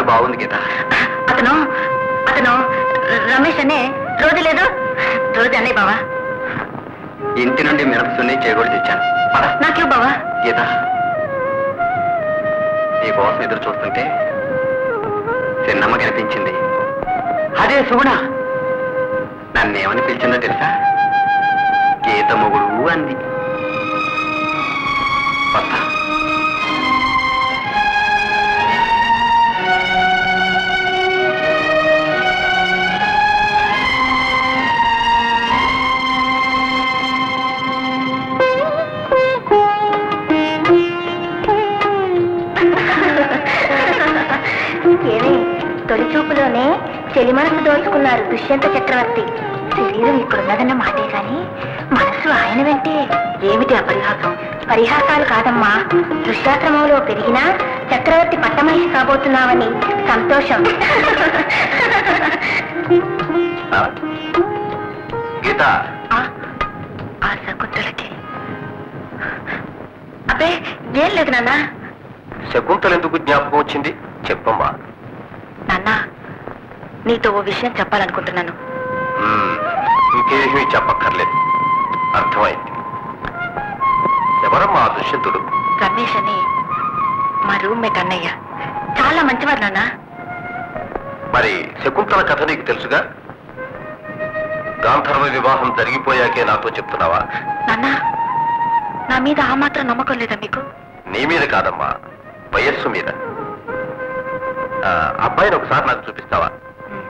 Car బాగుంది కదా. అతను అతను రమేష్ అనే రోజు లేదు? రోజు అనే బావా. ఇంటి నుండి మినపసుని చేగోడు తెచ్చాను. నాకు బావా. గీత. నీ కోసం ఎదురు చూస్తుంటే చిన్నమ్మ కనిపించింది. అదే సుగుణ. నన్నేమని పిలిచిందో తెలుసా? ఏమి? తొలి చూపులోనే చెలి మనసు దోచుకున్నారు దుష్యంత చక్రవర్తి. శరీరం ఇక్కడున్నదన్న మాటే గాని మనసు ఆయన వెంటే. ఏమిటి అపరిహాసం పరిహాసాలు కాదమ్మా. దుష్యాశ్రమంలో పెరిగినా చక్రవర్తి పట్టమహిషి కాబోతున్నావని సంతోషం. ఆ? గీత. ఆ, ఆ శకుంతలకి. అబ్బే ఏం లేదు నాన్న. శకుంతలు ఎందుకు జ్ఞాపకం వచ్చింది? చెప్పమ్మా. నాన్న నీతో ఓ విషయం చెప్పాలనుకుంటున్నాను. ఇంకేమీ చెప్పక్కర్లేదు. అర్థమైంది. ఎవరమ్మా దుష్యంతుడు? రమేష్ అని మా రూమ్మేట్ అన్నయ్య. చాలా మంచివారు నాన్న. మరి శకుంతల కథ నీకు తెలుసుగా? గాంధర్వ వివాహం జరిగిపోయాకే నాతో చెప్తున్నావా? నాన్న నా మీద ఆ మాత్రం నమ్మకం లేదా మీకు? నీ మీద కాదమ్మా. వయస్సు మీద. అబ్బాయిని ఒకసారి నాకు చూపిస్తావా?